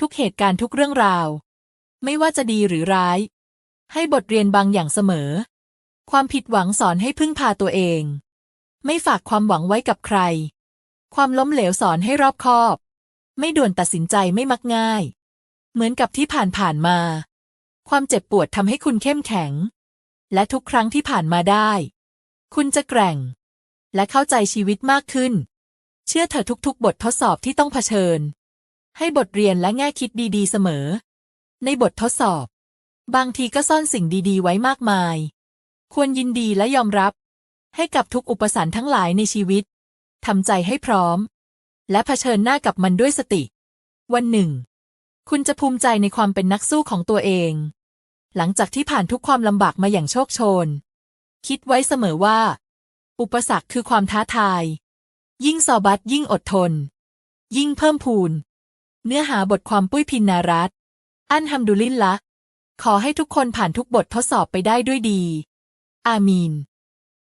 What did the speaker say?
ทุกเหตุการณ์ทุกเรื่องราว ไม่ว่าจะดีหรือร้าย ให้บทเรียนบางอย่างเสมอ ความผิดหวังสอนให้พึ่งพาตัวเอง ไม่ฝากความหวังไว้กับใคร ความล้มเหลวสอนให้รอบคอบ ไม่ด่วนตัดสินใจไม่มักง่าย เหมือนกับที่ผ่านผ่านๆมา ความเจ็บปวดทำให้คุณเข้มแข็ง และทุกครั้งที่ผ่านมาได้ คุณจะแกร่ง และเข้าใจชีวิตมากขึ้น เชื่อเถอะทุกๆ บททดสอบที่ต้องเผชิญ ให้บทเรียนและแง่คิดดีๆเสมอ ในบททดสอบ บางทีก็ซ่อนสิ่งดีๆ ไว้มากมาย ควรยินดีและยอมรับ ให้กับทุกอุปสรรคทั้งหลายในชีวิตทำใจให้พร้อม และเผชิญหน้ากับมันด้วยสติ วันหนึ่ง คุณจะภูมิใจในความเป็นนักสู้ของตัวเอง หลังจากที่ผ่านทุกความลำบากมาอย่างโชคโชน คิดไว้เสมอว่า อุปสรรคคือความท้าทาย ยิ่งสอบัดยิ่งอดทน ยิ่งเพิ่มพูน เนื้อหาบทความปุ้ยพินนารัตอันฮัมดุลิลละ ขอให้ทุกคนผ่านทุกบททดสอบไปได้ด้วยดี อามีน